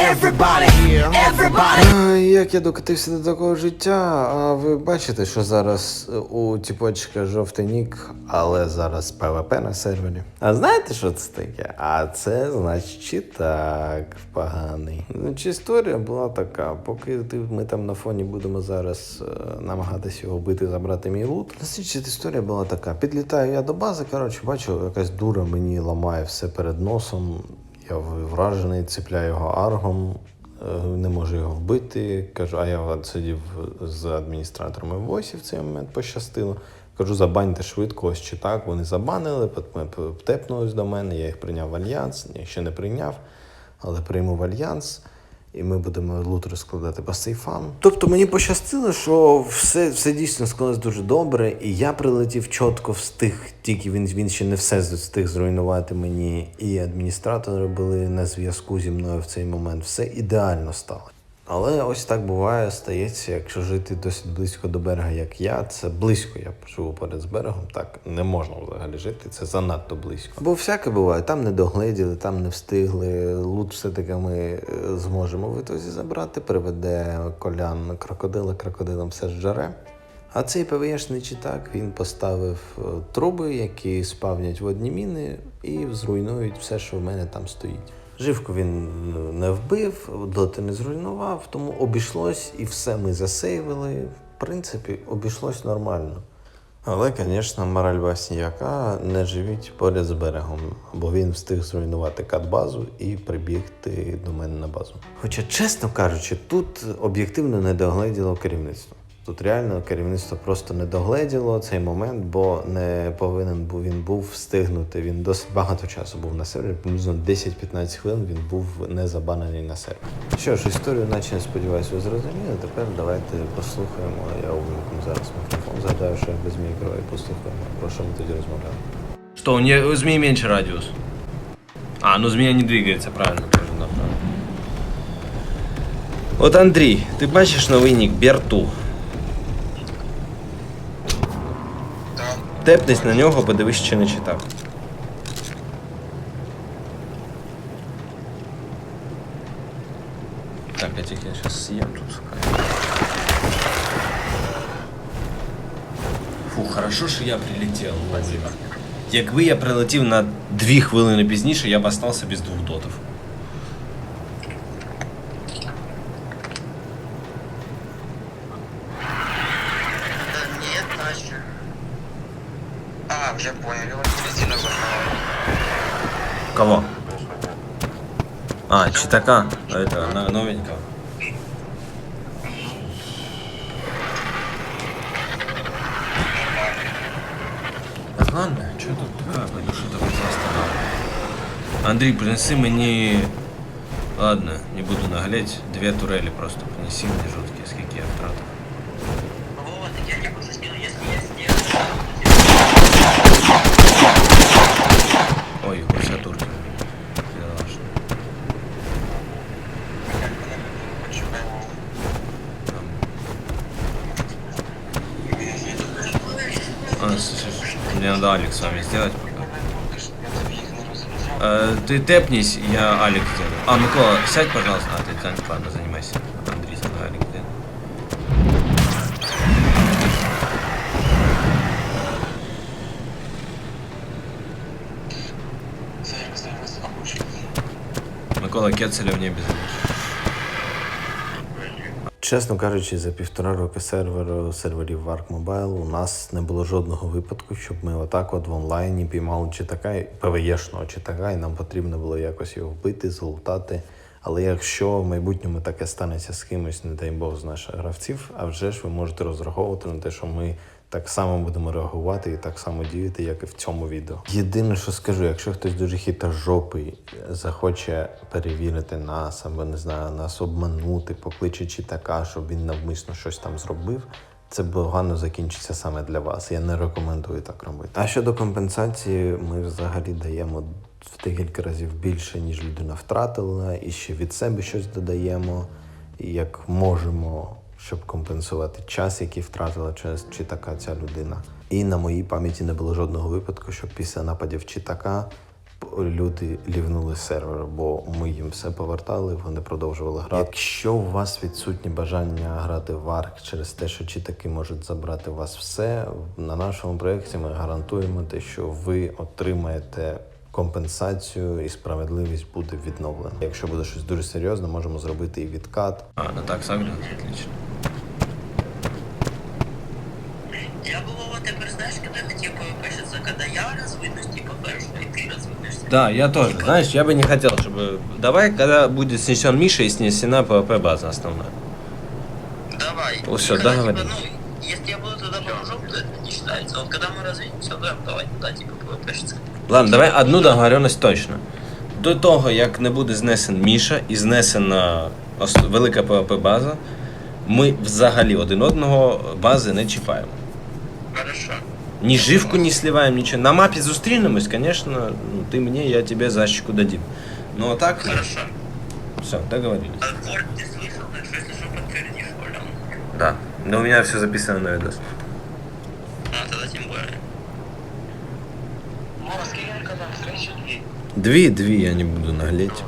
Everybody, everybody. А, Як я докотився до такого життя? А ви бачите, що зараз у тіпочка жовтий нік, але зараз ПВП на сервері. А знаєте, що це таке? А це значить чи так поганий. Ну, чи історія була така, поки ти, ми там на фоні будемо зараз е, намагатися його вбити, забрати мій лут. Значить, історія була така. Підлітаю я до бази, коротше, бачу, якась дура мені ламає все перед носом. Я вражений, цепляю його аргом, е, не можу його вбити. Кажу, а я сидів з адміністраторами в Осі в цей момент пощастило. Кажу, забаньте швидко, ось чи так. Вони забанили, тепнулись до мене, я їх прийняв в альянс, ще не прийняв, але прийму в альянс. І ми будемо лут розкладати по сейфам. Тобто мені пощастило, що все, все дійсно склалось дуже добре, і я прилетів чітко встиг, тільки він, він ще не все встиг зруйнувати мені. І адміністратори були на зв'язку зі мною в цей момент. Все ідеально стало. Але ось так буває, стається, якщо жити досить близько до берега, як я, це близько. Я живу поряд з берегом, так не можна взагалі жити, це занадто близько. Бо всяке буває, там не догледіли, там не встигли. Лут все-таки ми е, зможемо в забрати, приведе колян крокодила, крокодилом все зжаре. А цей ПВшний чи так він поставив е, труби, які спавнять водні міни і зруйнують все, що в мене там стоїть. Живку він е, не вбив, доти не зруйнував, тому обійшлось і все ми засейвили. В принципі, обійшлось нормально. Але, звісно, мораль басні яка не живіть поряд з берегом, бо він встиг зруйнувати кат-базу і прибігти до мене на базу. Хоча, чесно кажучи, тут об'єктивно не догледіло керівництво. Тут реально керівництво просто не догледіло цей момент, бо не повинен був він був встигнути. Він досить багато часу був на сервері, приблизно 10-15 хвилин він був не забанений на сервері. Що ж, історію, наче сподіваюся, ви зрозуміли. Тепер давайте послухаємо. Я увімкну зараз мікрофон. Згадаю, що я без мікро і послухаємо. Про що ми тоді розмовляли. Что, у, нее, у змеи? А, ну змея не двигается, правильно, тоже, да, правильно. Вот, Андрей, ты бачишь новий нік Берту? Тепнись на нього, подивись, чи не читав. Так, я тільки сейчас съем тут. Фу, хорошо, що я прилетів. Якби я прилетів на дві хвилини пізніше, я б остався без двох дотів. А, Читака, это но- новенького. Так ладно, что тут такая, пойду что-то застала. Андрей, принеси мені... Ладно, не буду наглеть. Две турели просто принеси мне жуткие, скільки я втратив. Вот, я не буду сделать, если я сделаю. Ой, вся турка. Бедолашна. А, слушай, мне надо Алекс с вами сделать пока. Э, ты тэпнись, я Алекс сделаю. А, Микола, сядь, пожалуйста. А, ты, Тань, ладно, занимайся. Андрей, мной Алекс сделает. Микола Кецеля в небі залишив. Чесно кажучи, за півтора роки серверу серверів Wark Mobile у нас не було жодного випадку, щоб ми отак от в онлайні піймали читака, ПВЄшного читака, і нам потрібно було якось його вбити, залутати. Але якщо в майбутньому таке станеться з кимось, не дай Бог з наших гравців, а вже ж ви можете розраховувати на те, що ми так само будемо реагувати і так само діяти, як і в цьому відео. Єдине, що скажу, якщо хтось дуже хитрожопий захоче перевірити нас, або не знаю, нас обманути, покличе читака, щоб він навмисно щось там зробив. Це погано закінчиться саме для вас. Я не рекомендую так робити. А щодо компенсації, ми взагалі даємо в декілька разів більше, ніж людина втратила, і ще від себе щось додаємо, і як можемо, щоб компенсувати час, який втратила через читака ця людина. І на моїй пам'яті не було жодного випадку, щоб після нападів читака люди лівнули сервер, бо ми їм все повертали, вони продовжували грати. Якщо у вас відсутнє бажання грати в Ark через те, що читаки можуть забрати у вас все, на нашому проєкті ми гарантуємо те, що ви отримаєте компенсацію і справедливість буде відновлена. Якщо буде щось дуже серйозне, можемо зробити і відкат. А, ну так, сагрен, отлично. Я бы Вова, ты знаешь, когда хотел пишется, когда я развынусь, типа, хорошо, и ты развынешься. Да, я тоже. Знаешь, я бы не хотел, чтобы... Давай, когда будет снесен Миша и снесена ПВП база основная. Давай. Ну, всё, И когда, договорились. Типа, ну, Ладно, давай одну договоренность точно. До того, як не буде знесен Міша і знесена велика ПВП база, ми взагалі один одного бази не чіпаємо. Хорошо. Ні живку не сливаємо, нічого. На мапі зустрінемось, звісно, ну, ти мені, я тебе защику дадим. Ну а так, Хорошо. все, договорились. А Форд ты слышал, так что если что, подтвердишь, Оля. Да. Но у меня все записано на видос. А, тогда две. Дві я не буду наглеть.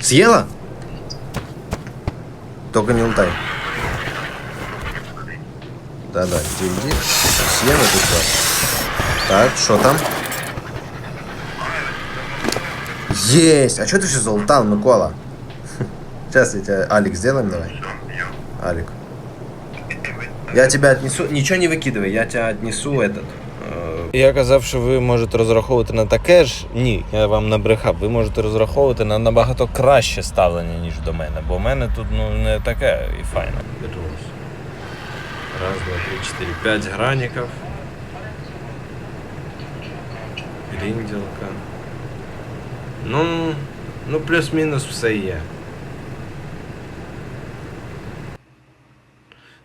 Съела? Только не ултай. Да-да, иди, иди. Съем эту тварь. Так, что там? Есть! А что ты все залутал, Микола? Сейчас я тебя... Алик, сделаем давай. Алик. Я тебя отнесу... Ничего не выкидывай, я тебя отнесу этот... Я казав, що ви можете розраховувати на таке ж. Ні, я вам набрехав. Ви можете розраховувати на набагато краще ставлення, ніж до мене, бо в мене тут ну не таке і файне. Раз, два, три, четыре, пять граников. Гринделка. Ну, ну плюс-мінус все є.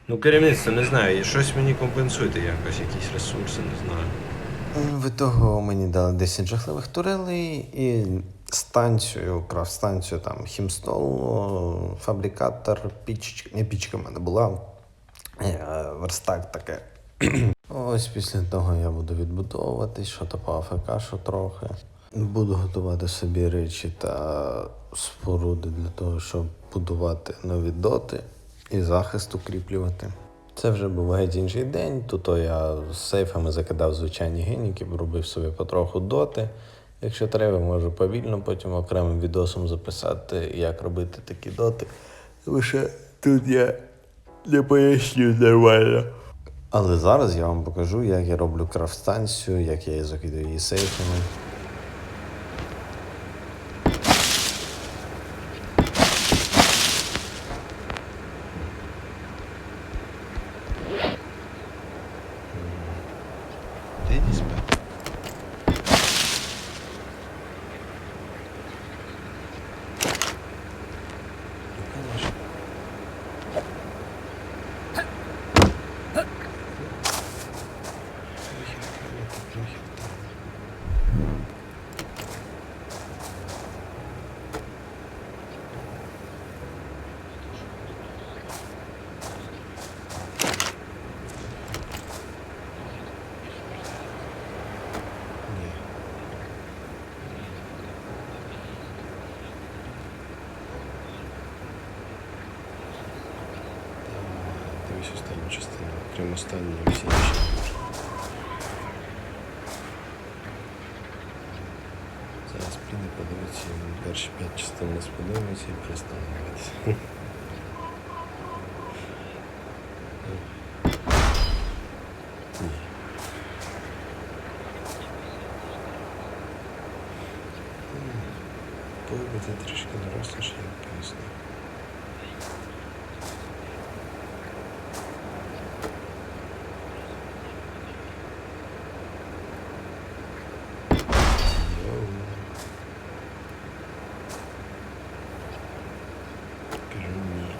Ну, керівництво, не знаю, щось мені компенсуйте якось, якісь ресурси, не знаю. В того мені дали 10 жахливих турелей і станцію, крафт-станцію, там хімстол, фабрикатор, пічка. Не пічка в мене була. е, Верстак таке. Ось після того я буду відбудовуватись, що то по АФК, що трохи. Буду готувати собі речі та споруди для того, щоб будувати нові доти і захист укріплювати. Це вже був геть інший день. Тут я з сейфами закидав звичайні геніки, робив собі потроху доти. Якщо треба, можу повільно потім окремим відосом записати, як робити такі доти. Лише тут я не поясню нормально. Але зараз я вам покажу, як я роблю крафт-станцію, як я її закидаю її сейфами. Крім останньої всі інші. Зараз прийде подивитися, йому перші п'ять частин не сподобається і перестане дивитися. Ні. Коли би ти трішки доросліше, я б пояснив. Кажу ні.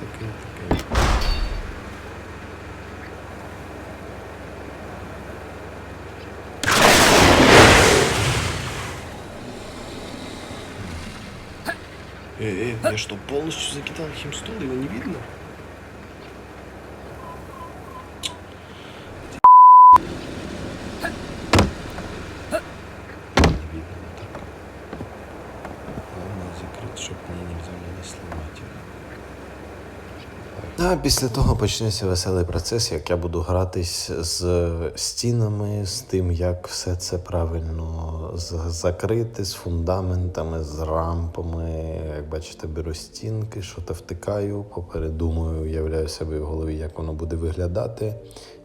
Таке, таке. Э, э, я что, полностью закидал химстол, его не видно? Не видно, вот так. Главное закрыть, чтобы мне нельзя было сломать его. А після того почнеться веселий процес, як я буду гратись з стінами, з тим, як все це правильно закрити, з фундаментами, з рампами. Як бачите, беру стінки, що то втикаю, попередумую, уявляю себе в голові, як воно буде виглядати.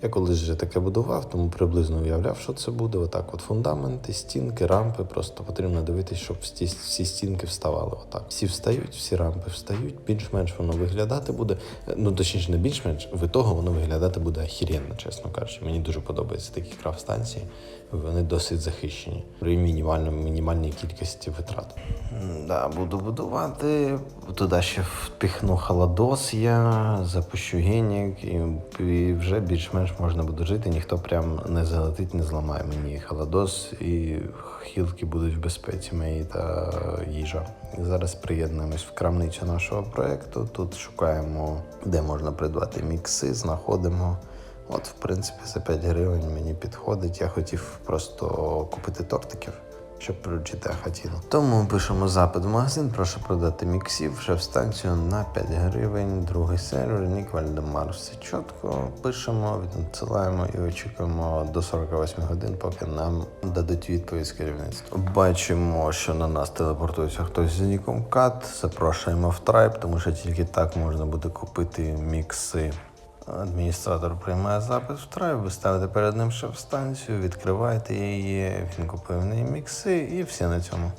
Я колись вже таке будував, тому приблизно уявляв, що це буде. Отак, от фундаменти, стінки, рампи. Просто потрібно дивитися, щоб всі, всі стінки вставали. Отак. Всі встають, всі рампи встають. Більш-менш воно виглядати буде. Ну точніше, не більш-менш, в того воно виглядати буде охеренно, чесно кажучи. Мені дуже подобаються такі крафт станції. Вони досить захищені при мінімальному мінімальній кількості витрат. Да, буду будувати. Туди ще впихну холодос я, запущу генік, і вже більш-менш можна буде жити. Ніхто прям не залетить, не зламає мені холодос, і хілки будуть в безпеці мої та їжа. Зараз приєднуємось в крамницю нашого проєкту. Тут шукаємо, де можна придбати мікси, знаходимо. От, в принципі, за 5 гривень мені підходить. Я хотів просто купити тортиків, щоб приручити ахатіну. Тому пишемо запит в магазин, прошу продати міксів, вже в станцію на 5 гривень, другий сервер, Нік Вальдемар. Все чітко пишемо, відсилаємо і очікуємо до 48 годин, поки нам дадуть відповідь з керівництва. Бачимо, що на нас телепортується хтось з ніком Кат. Запрошуємо в трайб, тому що тільки так можна буде купити мікси. Адміністратор приймає запит в трайб, ви ставите перед ним шеф-станцію, відкриваєте її, він купує в неї мікси і все на цьому.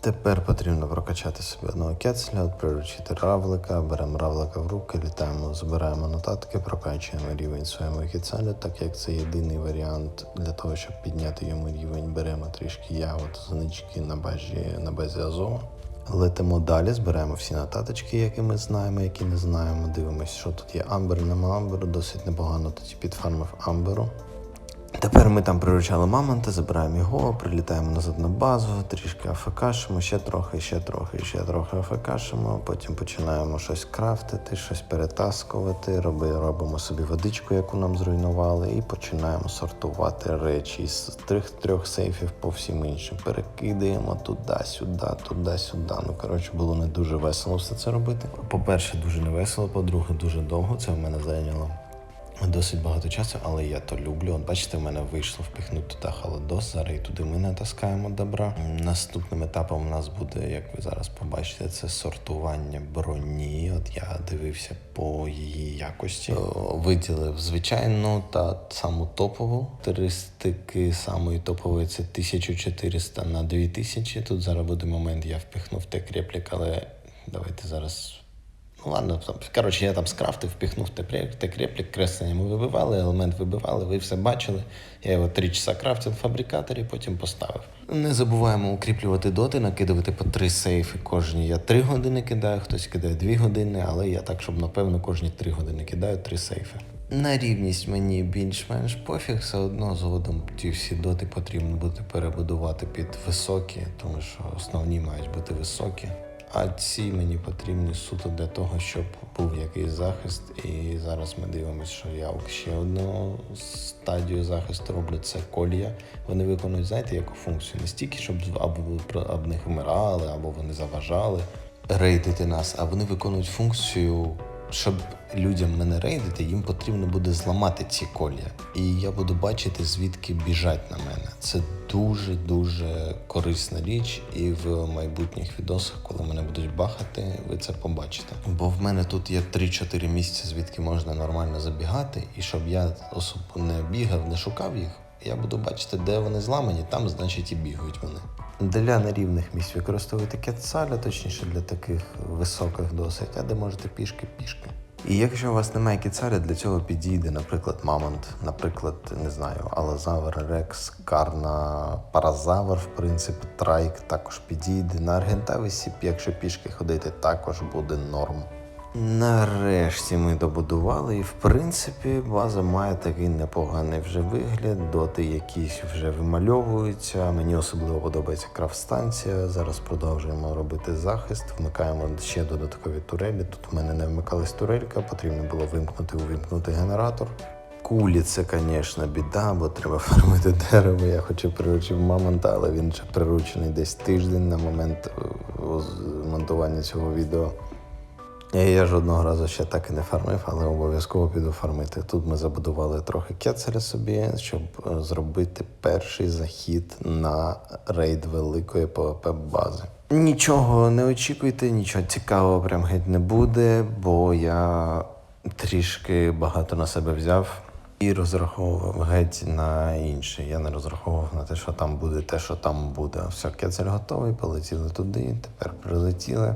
Тепер потрібно прокачати собі одного кецеля, приручити равлика, беремо равлика в руки, літаємо, збираємо нотатки, прокачуємо рівень своєму кецелю, так як це єдиний варіант для того, щоб підняти йому рівень, беремо трішки ягод, зонички на базі, на базі Азова. Летимо далі, збираємо всі нотаточки, які ми знаємо, які не знаємо. Дивимося, що тут є амбер, нема амберу, досить непогано тоді підфармив амберу. Тепер ми там приручали мамонта, забираємо його, прилітаємо назад на базу, трішки афекашимо, ще трохи, ще трохи, ще трохи афекашимо. Потім починаємо щось крафтити, щось перетаскувати, роби, робимо собі водичку, яку нам зруйнували, і починаємо сортувати речі з трьох трьох сейфів по всім іншим. Перекидаємо туди-сюди, туди-сюди. Ну коротше, було не дуже весело все це робити. По-перше, дуже не весело, по-друге, дуже довго це в мене зайняло. Досить багато часу, але я то люблю. От бачите, в мене вийшло впихнути туди холодос. Зараз і туди ми натаскаємо добра. Наступним етапом у нас буде, як ви зараз побачите, це сортування броні. От я дивився по її якості. Виділив звичайну та саму топову. Характеристики самої топової це 1400 на 2000. Тут зараз буде момент, я впихнув те реплік, але давайте зараз. Ну ладно, там, коротше, я там скрафтив, впіхнув тек реплік, креслення ми вибивали, елемент вибивали, ви все бачили. Я його три часа крафтив в фабрикаторі, потім поставив. Не забуваємо укріплювати доти, накидувати по три сейфи кожні. Я три години кидаю, хтось кидає дві години, але я так, щоб напевно кожні три години кидаю три сейфи. На рівність мені більш-менш пофіг, все одно згодом ті всі доти потрібно буде перебудувати під високі, тому що основні мають бути високі. А ці мені потрібні суто для того, щоб був якийсь захист. І зараз ми дивимося, що я ще одну стадію захисту роблю це колія. Вони виконують, знаєте, яку функцію? Не стільки, щоб або об них вмирали, або вони заважали рейдити нас, а вони виконують функцію. Щоб людям мене рейдити, їм потрібно буде зламати ці колія. І я буду бачити, звідки біжать на мене. Це дуже дуже корисна річ, і в майбутніх відосах, коли мене будуть бахати, ви це побачите. Бо в мене тут є 3-4 місця, звідки можна нормально забігати, і щоб я особо не бігав, не шукав їх. Я буду бачити, де вони зламані, там, значить, і бігають вони. Для нерівних місць використовуйте кетсаля, точніше для таких високих досить, а де можете пішки пішки. І якщо у вас немає кіцаря, для цього підійде, наприклад, мамонт, наприклад, не знаю, алозавр, рекс, карна, паразавр, в принципі, трайк також підійде. На аргентависі, якщо пішки ходити, також буде норм. Нарешті ми добудували, і в принципі база має такий непоганий вже вигляд. Доти якісь вже вимальовуються. Мені особливо подобається крафт-станція. Зараз продовжуємо робити захист. Вмикаємо ще додаткові турелі. Тут в мене не вмикалась турелька, потрібно було вимкнути, увімкнути генератор. Кулі це, звісно, біда, бо треба фармити дерево. Я хочу приручив мамонта, але він вже приручений десь тиждень на момент е, монтування цього відео. Я жодного разу ще так і не фармив, але обов'язково піду фармити. Тут ми забудували трохи кецеля собі, щоб е, зробити перший захід на рейд великої ПВП бази. Нічого не очікуйте, нічого цікавого прям геть не буде, бо я трішки багато на себе взяв і розраховував геть на інше. Я не розраховував на те, що там буде, те, що там буде. Все, кецель готовий, полетіли туди, тепер прилетіли.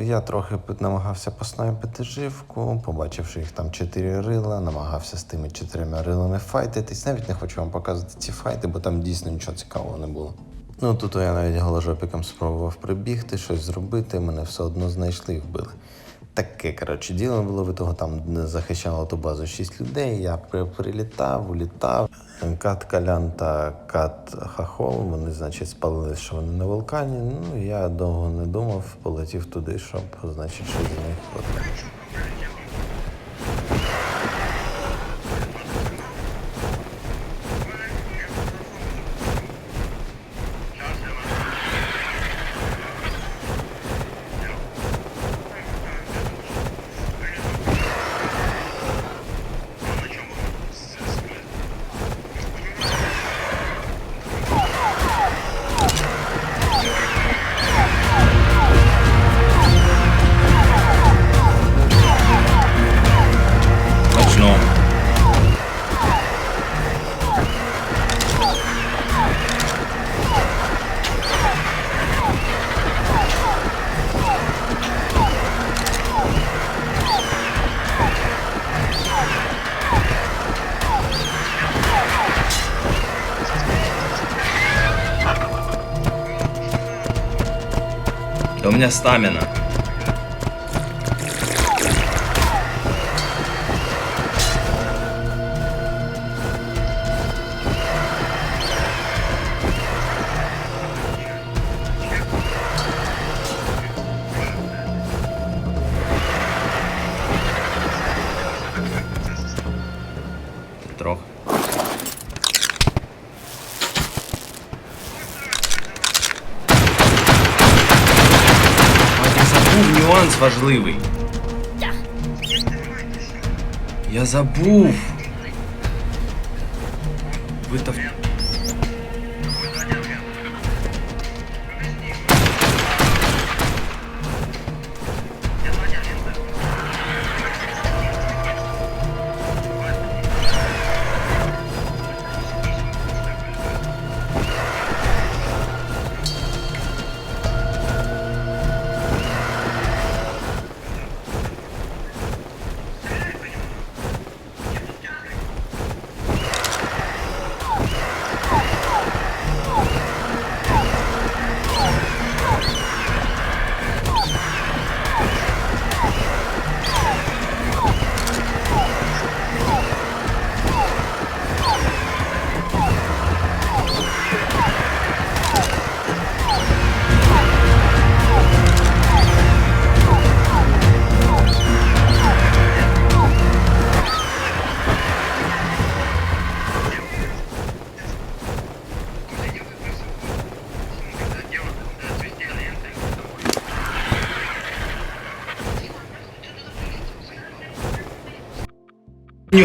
Я трохи намагався поснайпити живку, побачивши їх там чотири рила, намагався з тими чотирма рилами файтитись. Навіть не хочу вам показувати ці файти, бо там дійсно нічого цікавого не було. Ну тут я навіть голожопіком спробував прибігти, щось зробити, мене все одно знайшли і вбили. Таке, коротше, діло було від того, там захищало ту базу шість людей. Я при- прилітав, улітав. Кат Калян та Кат Хахол, вони, значить, спалили, що вони на вулкані. Ну, я довго не думав, полетів туди, щоб, значить, що з них. От. Да важливий. Я забув. Ви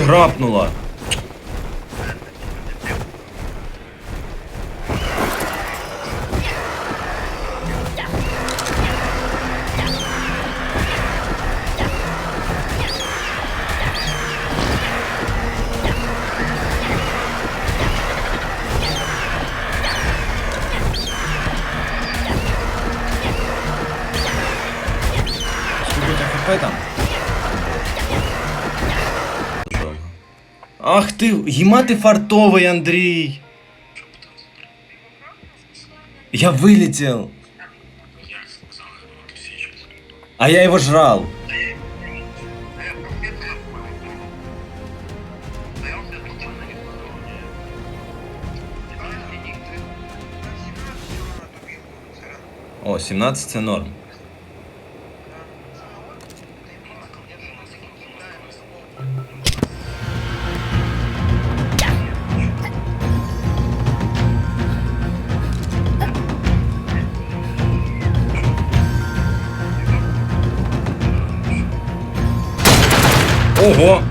грапнула. Ах ты, ти, ты фартовий, Андрей. Я вылетел. А я его жрал. О, 17 норм. Ого!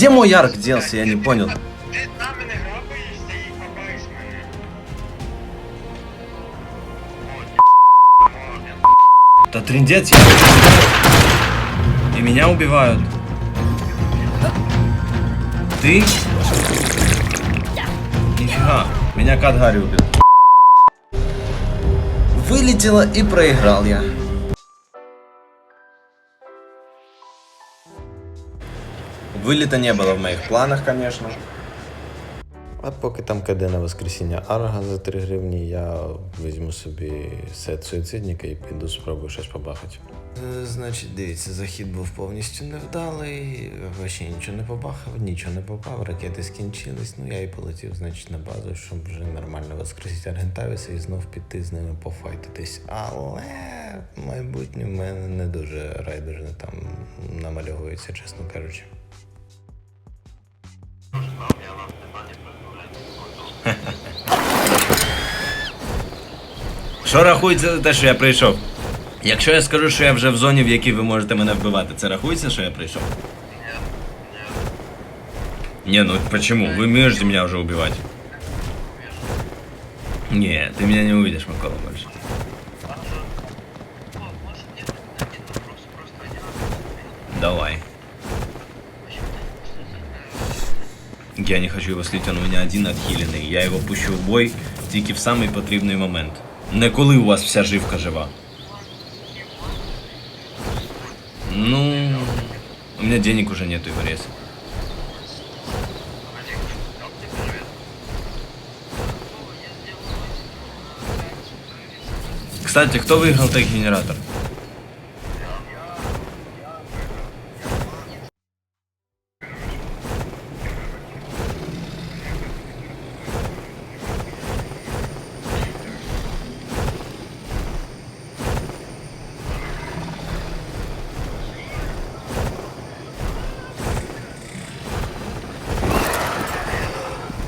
где мой Ярк делся, я не понял. Ти на мене грабаєшся і хапаєш мене. Да трындец, я... И меня убивают. Ты? Нифига, меня Кат Гарри убил. Вылетело и проиграл я. Вылета не было в моих планах, конечно. А поки там каде на воскресіння Арга за 3 гривні, я візьму собі сет суїцидника і піду спробую щось побахати. Е, Значить, дивіться, захід був повністю невдалий, вообще нічого не побахав, нічого не попав, ракети скінчились. Ну я і полетів, значить, на базу, щоб вже нормально воскресити Аргентавіса і знов піти з ними пофайтитись. Але майбутнє в мене не дуже райдужне там намальовується, чесно кажучи. Що рахується за те, що я прийшов? Якщо я скажу, що я вже в зоні, в якій ви можете мене вбивати, це рахується, що я прийшов? Не, ну почему? Вы можете меня уже убивать. Не, ты меня не увидишь, Микола, больше. Давай. Я не хочу его слить, он у меня один отхилений. Я його пущу в бой тільки в самий потрібний момент. Не коли у вас вся живка жива. Ну, у меня денег уже нету, Иварес. Кстати, кто выиграл тег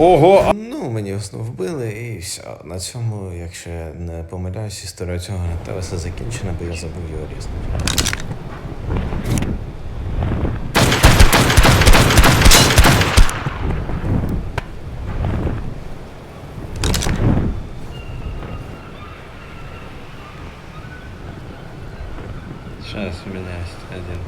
Ого! Ну, мені основу вбили і все. На цьому, якщо я не помиляюсь, історія цього Натавеса закінчена, бо я забув його різнути. Сейчас у меня есть один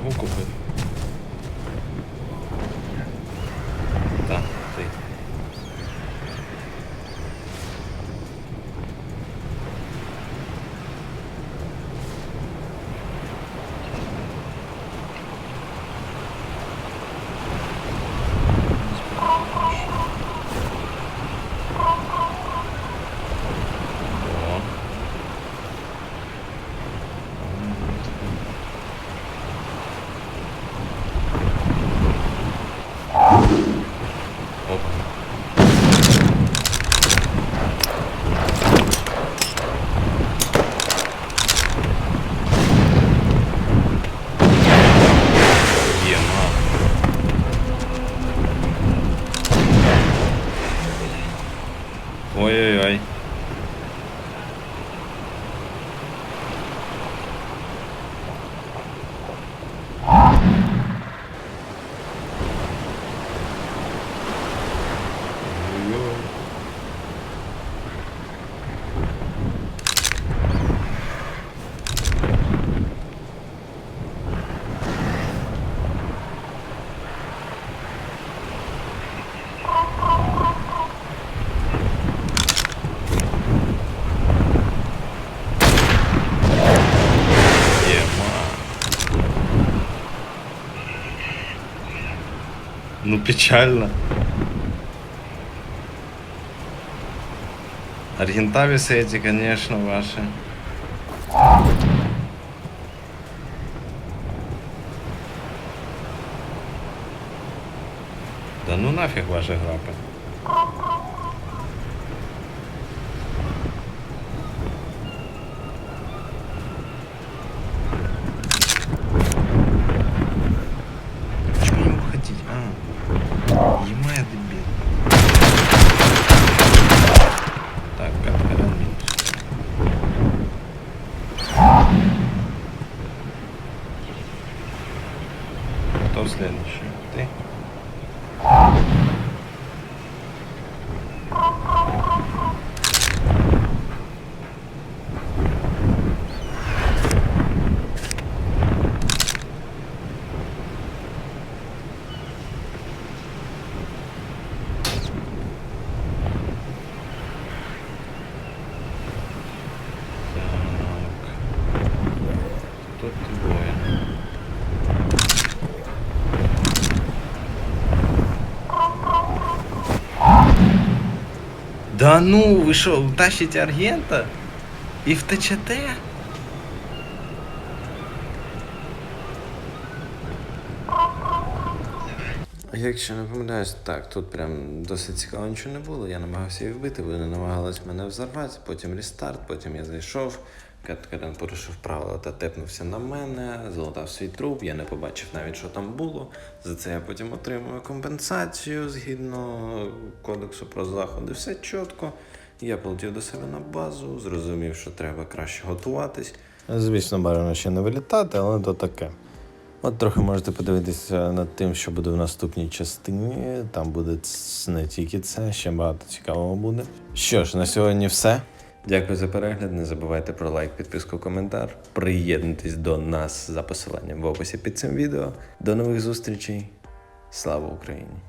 план. Ти Ну печально. Аргентависы эти, конечно, ваши. Да ну нафиг ваши грапы. Да ну, ви що, тащите аргента? І втечете? Якщо не помиляюсь, так, тут прям досить цікаво нічого не було. Я намагався її вбити, вони намагались мене взорвати, потім рестарт, потім я зайшов. Каткарен порушив правила та тепнувся на мене, залатав свій труп, я не побачив навіть, що там було. За це я потім отримую компенсацію згідно кодексу про заходи. Все чітко. Я полетів до себе на базу, зрозумів, що треба краще готуватись. Звісно, бажано ще не вилітати, але то таке. От трохи можете подивитися над тим, що буде в наступній частині. Там буде не тільки це, ще багато цікавого буде. Що ж, на сьогодні все. Дякую за перегляд. Не забувайте про лайк, підписку, коментар. Приєднуйтесь до нас за посиланням в описі під цим відео. До нових зустрічей. Слава Україні!